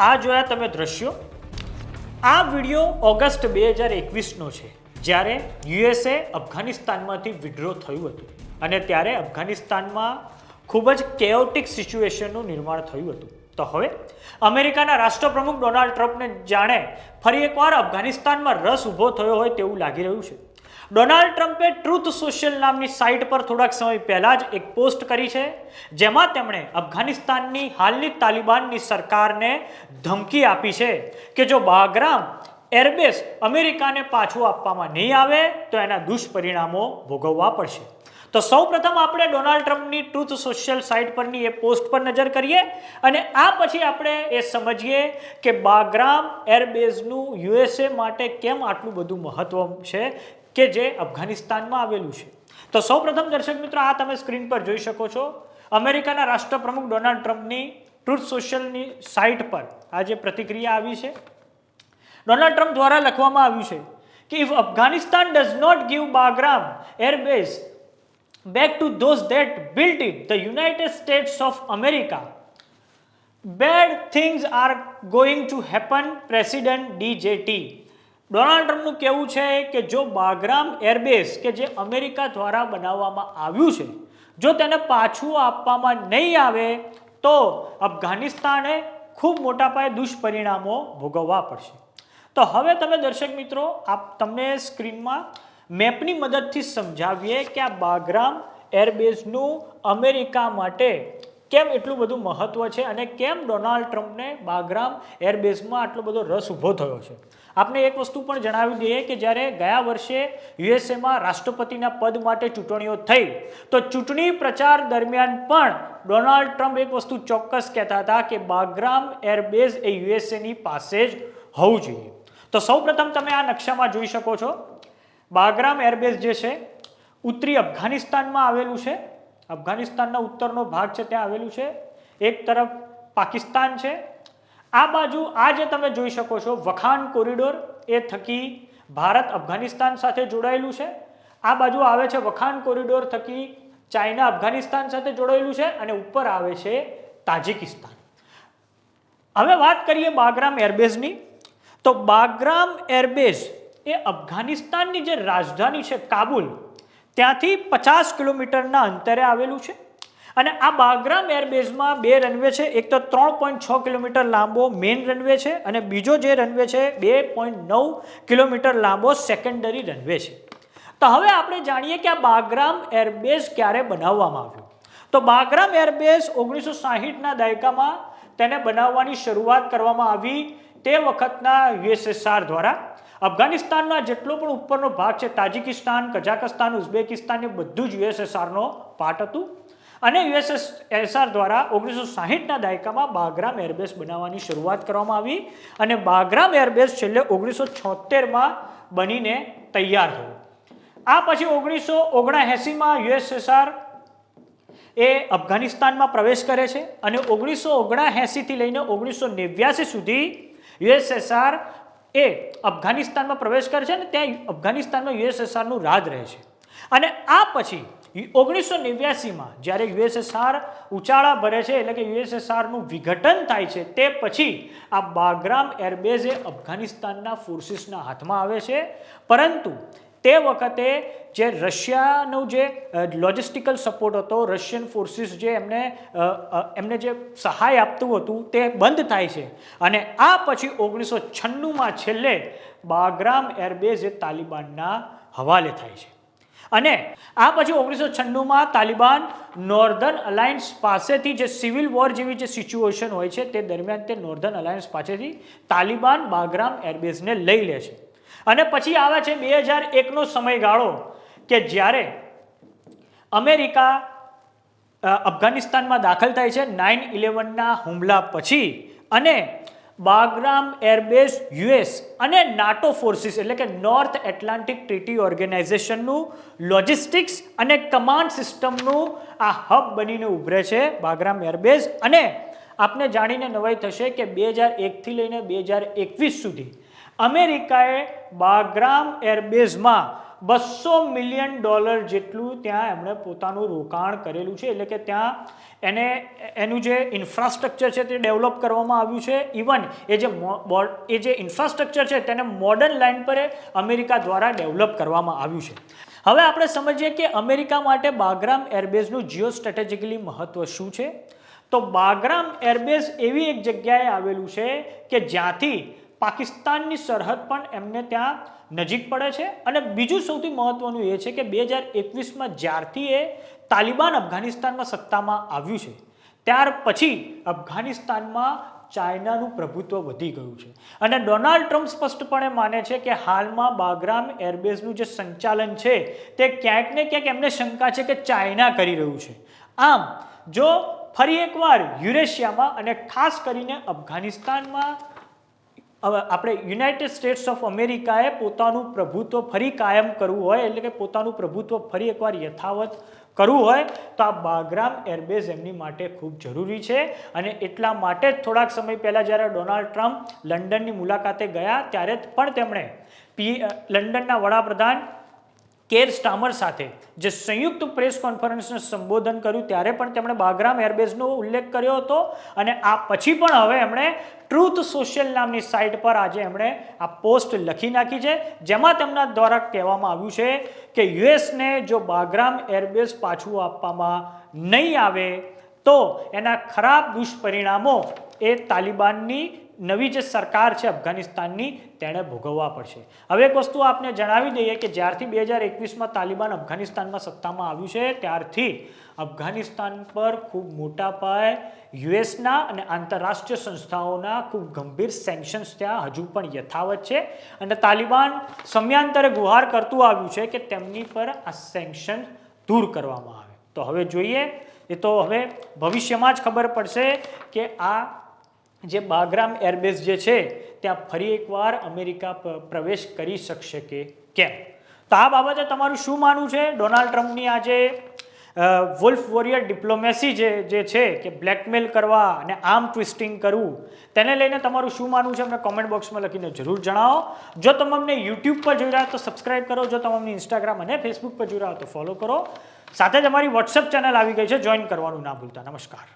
આ જોયા તમે દ્રશ્યો? આ વિડિયો ઓગસ્ટ બે હજાર એકવીસનો છે, જ્યારે યુએસએ અફઘાનિસ્તાનમાંથી વિડ્રો થયું હતું અને ત્યારે અફઘાનિસ્તાનમાં ખૂબ જ કેઓટિક સિચ્યુએશનનું નિર્માણ થયું હતું. તો હવે અમેરિકાના રાષ્ટ્રપ્રમુખ ડોનાલ્ડ ટ્રમ્પને જાણે ફરી એકવાર અફઘાનિસ્તાનમાં રસ ઊભો થયો હોય તેવું લાગી રહ્યું છે. ડોનાલ્ડ ટ્રમ્પે ટ્રુથ સોશિયલ નામની સાઇટ પર થોડાક સમય પહેલા જ એક પોસ્ટ કરી છે, જેમાં તેમણે અફઘાનિસ્તાનની હાલની તાલિબાનની સરકારને ધમકી આપી છે કે જો બાગ્રામ એરબેસ અમેરિકાને પાછું આપવામાં નહીં આવે, તો એના દુષ્પરિણામો ભોગવવા પડશે. તો સૌપ્રથમ આપણે ડોનાલ્ડ ટ્રમ્પની ટ્રુથ સોશિયલ સાઇટ પરની એ પોસ્ટ પર નજર કરીએ અને આ પછી આપણે એ સમજીએ કે બાગ્રામ એરબેઝનું યુએસએ માટે કેમ આટલું બધું મહત્વ છે કે જે અફઘાનિસ્તાનમાં આવેલું છે તો સૌપ્રથમ દર્શક મિત્રો આ તમે સ્ક્રીન પર જોઈ શકો છો અમેરિકાના રાષ્ટ્રપ્રમુખ ડોનાલ્ડ ટ્રમ્પની ટ્રુથ સોશિયલની સાઇટ પર આ જે પ્રતિક્રિયા આવી છે ડોનાલ્ડ ટ્રમ્પ દ્વારા લખવામાં આવ્યું છે કે if Afghanistan does not give Bagram airbase back to those that built it, the United States of America. Bad things are going to happen, President DJT. Donald ટ્રમ્પનું કહેવું છે કે જો બાગ્રામ એરબેઝ કે જે અમેરિકા દ્વારા બનાવવામાં આવ્યું છે, જો તેને પાછું આપવામાં નહીં આવે, તો અફઘાનિસ્તાને ખૂબ મોટા પાયે દુષ્પરિણામો ભોગવવા પડશે. તો હવે તમે દર્શક મિત્રો, આપ તમને સ્ક્રીનમાં મેપની મદદથી સમજાવીએ કે આ બાગ્રામ એરબેઝનું અમેરિકા માટે કેમ એટલું બધું મહત્વ છે અને કેમ ડોનાલ્ડ ટ્રમ્પને બાગ્રામ એરબેઝમાં આટલો બધો રસ ઊભો થયો છે? આપને એક વસ્તુ પણ જણાવી દઈએ કે જ્યારે ગયા વર્ષે યુએસએમાં રાષ્ટ્રપતિના પદ માટે ચૂંટણીઓ થઈ, તો ચૂંટણી પ્રચાર દરમિયાન પણ ડોનાલ્ડ ટ્રમ્પ એક વસ્તુ ચોક્કસ કહેતા હતા કે બાગ્રામ એરબેઝ એ યુએસએની પાસે જ હોવું જોઈએ. તો સૌપ્રથમ તમે આ નકશામાં જોઈ શકો છો. બાગ્રામ એરબેઝ જે છે, ઉત્તરી અફઘાનિસ્તાનમાં આવેલું છે. અફઘાનિસ્તાનના ઉત્તરનો ભાગ છે, ત્યાં આવેલું છે. એક તરફ પાકિસ્તાન છે. આ બાજુ, આ જે તમે જોઈ શકો છો વખાન કોરિડોર એ થકી ભારત અફઘાનિસ્તાન સાથે જોડાયેલું છે. આ બાજુ આવે છે વખાન કોરિડોર થકી ચાઇના અફઘાનિસ્તાન સાથે જોડાયેલું છે અને ઉપર આવે છે તાજિકિસ્તાન. હવે વાત કરીએ બાગ્રામ એરબેઝની. તો બાગ્રામ એરબેઝ એ અફઘાનિસ્તાનની જે રાજધાની છે, કાબુલ ત્યાંથી પચાસ કિલોમીટરના અંતરે આવેલું છે. અને આ બાગ્રામ એરબેઝમાં બે રનવે છે. એક તો ત્રણ પોઈન્ટ છ કિલોમીટર લાંબો મેઇન રનવે છે અને બીજો જે રનવે છે બે પોઈન્ટ નવ કિલોમીટર લાંબો સેકન્ડરી રનવે છે. તો હવે આપણે જાણીએ કે આ બાગ્રામ એરબેઝ ક્યારે બનાવવામાં આવ્યું? તો બાગ્રામ એરબેઝ ઓગણીસો સાહીઠના દાયકામાં તેને બનાવવાની શરૂઆત કરવામાં આવી. તે વખતના યુએસએસઆર દ્વારા અફઘાનિસ્તાનના જેટલો પણ ઉપરનો ભાગ છે, તાજિકિસ્તાન કઝાકસ્તાન ઉઝબેકિસ્તાન, એ બધું જ યુએસએસઆરનો પાર્ટ હતું. અને યુએસએસઆર દ્વારા ઓગણીસો સાહીઠના દાયકામાં બાગ્રામ એરબેઝ બનાવવાની શરૂઆત કરવામાં આવી અને બાગ્રામ એરબેઝ છેલ્લે ઓગણીસો છોતેરમાં બનીને તૈયાર થયું. આ પછી ઓગણીસો ઓગણએંસીમાં યુએસએસઆર એ અફઘાનિસ્તાનમાં પ્રવેશ કરે છે અને ઓગણીસો ઓગણએંસીથી લઈને ઓગણીસો નેવ્યાસી સુધી યુએસએસઆર એ અફઘાનિસ્તાનમાં પ્રવેશ કરે છે અને ત્યાં અફઘાનિસ્તાનમાં યુએસએસઆરનું રાજ રહે છે. અને આ પછી ઓગણીસો નેવ્યાસીમાં જ્યારે યુએસએસઆર ઉચાળા ભરે છે, એટલે કે યુએસએસઆરનું વિઘટન થાય છે, તે પછી આ બાગ્રામ એરબેઝ એ અફઘાનિસ્તાનના ફોર્સિસના હાથમાં આવે છે. પરંતુ તે વખતે જે રશિયાનો જે લોજિસ્ટિકલ સપોર્ટ હતો રશિયન ફોર્સિસ જે એમને એમને જે સહાય આપતું હતું તે બંધ થાય છે. અને આ પછી ઓગણીસો છન્નુંમાં છેલ્લે બાગ્રામ એરબેઝ એ તાલિબાનના હવાલે થાય છે. અને આ પછી ઓગણીસો છન્નુંમાં તાલિબાન નોર્ધન અલાયન્સ પાસેથી જે સિવિલ વોર જેવી જે સિચ્યુએશન હોય છે તે દરમિયાન તે નોર્ધન અલાયન્સ પાસેથી તાલિબાન બાગ્રામ એરબેઝને લઈ લે છે. અને પછી આવે છે બે હજાર એકનો સમયગાળો કે જ્યારે અમેરિકા અફઘાનિસ્તાનમાં દાખલ થાય છે નાઇન ઇલેવનના હુમલા પછી અને બાગ્રામ એરબેઝ યુએસ અને નાટો ફોર્સિસ એટલે કે નોર્થ એટલાન્ટિક ટ્રીટી ઓર્ગેનાઇઝેશનનું લોજિસ્ટિક્સ અને કમાન્ડ સિસ્ટમનું આ હબ બનીને ઉભરે છે બાગ્રામ એરબેઝ. અને આપને જાણીને નવાઈ થશે કે બે હજાર એકથી લઈને બે હજાર એકવીસ સુધી અમેરિકાએ બાગ્રામ એરબેઝમાં બસો મિલિયન ડોલર જેટલું ત્યાં એમણે પોતાનું રોકાણ કરેલું છે. એટલે કે ત્યાં એને, એનું જે ઇન્ફ્રાસ્ટ્રક્ચર છે તે ડેવલપ કરવામાં આવ્યું છે. ઇવન એ જે એ જે ઇન્ફ્રાસ્ટ્રક્ચર છે તેને મોડર્ન લાઇન પર અમેરિકા દ્વારા ડેવલપ કરવામાં આવ્યું છે. હવે આપણે સમજીએ કે અમેરિકા માટે બાગ્રામ એરબેઝનું જીઓ સ્ટ્રેટેજિકલી મહત્વ શું છે? તો બાગ્રામ એરબેઝ એવી એક જગ્યાએ આવેલું છે કે જ્યાંથી પાકિસ્તાનની સરહદ પણ એમને ત્યાં નજીક પડે છે. અને બીજું સૌથી મહત્વનું એ છે કે બે હજાર એકવીસમાં જ્યારથી એ તાલિબાન અફઘાનિસ્તાનમાં સત્તામાં આવ્યું છે, ત્યાર પછી અફઘાનિસ્તાનમાં ચાઇનાનું પ્રભુત્વ વધી ગયું છે. અને ડોનાલ્ડ ટ્રમ્પ સ્પષ્ટપણે માને છે કે હાલમાં બાગ્રામ એરબેઝનું જે સંચાલન છે, તે ક્યાંક ને ક્યાંક એમને શંકા છે કે ચાઇના કરી રહ્યું છે. આમ, જો ફરી એકવાર યુરેશિયામાં અને ખાસ કરીને અફઘાનિસ્તાનમાં આપણે યુનાઇટેડ સ્ટેટ્સ ઓફ અમેરિકાએ પોતાનું પ્રભુત્વ ફરી કાયમ કરવું હોય, એટલે કે પોતાનું પ્રભુત્વ ફરી એકવાર યથાવત કરવું હોય, તો આ બાગ્રામ એરબેઝ એમની માટે ખૂબ જરૂરી છે. અને એટલા માટે જ થોડાક સમય પહેલાં જ્યારે ડોનાલ્ડ ટ્રમ્પ લંડનની મુલાકાતે ગયા, ત્યારે પણ તેમણે પી લંડનના વડાપ્રધાન કેર સ્ટામર સાથે, જે સંયુક્ત પ્રેસ કોન્ફરન્સને સંબોધન કર્યું, ત્યારે પણ તેમણે બાગ્રામ એરબેઝનો ઉલ્લેખ કર્યો હતો અને આ પછી પણ હવે એમણે ટ્રુથ સોશિયલ નામની સાઇટ પર આજે એમણે આ પોસ્ટ લખી નાખી છે, જેમાં તેમના દ્વારા કહેવામાં આવ્યું છે કે યુએસને જો બાગ્રામ એરબેઝ પાછું આપવામાં નહીં આવે, તો એના ખરાબ દુષ્પરિણામો એ તાલિબાનની નવી જે સરકાર છે અફઘાનિસ્તાનની, તેણે ભોગવવા પડશે. હવે એક વસ્તુ આપને જણાવી દઈએ કે જ્યારથી બે હજાર એકવીસમાં તાલિબાન અફઘાનિસ્તાનમાં સત્તામાં આવ્યું છે, ત્યારથી અફઘાનિસ્તાન પર ખૂબ મોટા પાયે યુએસના અને આંતરરાષ્ટ્રીય સંસ્થાઓના ખૂબ ગંભીર સેન્કશન્સ ત્યાં હજુ પણ યથાવત છે અને તાલિબાન સમયાંતરે ગુહાર કરતું આવ્યું છે કે તેમની પર આ સેન્કશન દૂર કરવામાં આવે. તો હવે જોઈએ, એ તો હવે ભવિષ્યમાં જ ખબર પડશે કે આ જે બાગ્રામ એરબેઝ જે છે, ત્યાં ફરી એકવાર અમેરિકા પ્રવેશ કરી શકશે કે કેમ? તો આ બાબતે તમારું શું માનવું છે? ડોનાલ્ડ ટ્રમ્પની આજે વોલ્ફ વોરિયર ડિપ્લોમેસી જે જે છે કે બ્લેકમેલ કરવા અને આર્મ ટ્વિસ્ટિંગ કરવું, તેને લઈને તમારું શું માનવું છે? અમને કોમેન્ટ બોક્સમાં લખીને જરૂર જણાવો. જો તમે અમને યુટ્યુબ પર જોઈ રહ્યા તો સબસ્ક્રાઇબ કરો. જો તમે અમને ઇન્સ્ટાગ્રામ અને ફેસબુક પર જોઈ રહ્યા તો ફોલો કરો. સાથે જ અમારી વોટ્સએપ ચેનલ આવી ગઈ છે. જોઈન કરવાનું ના ભૂલતા. નમસ્કાર.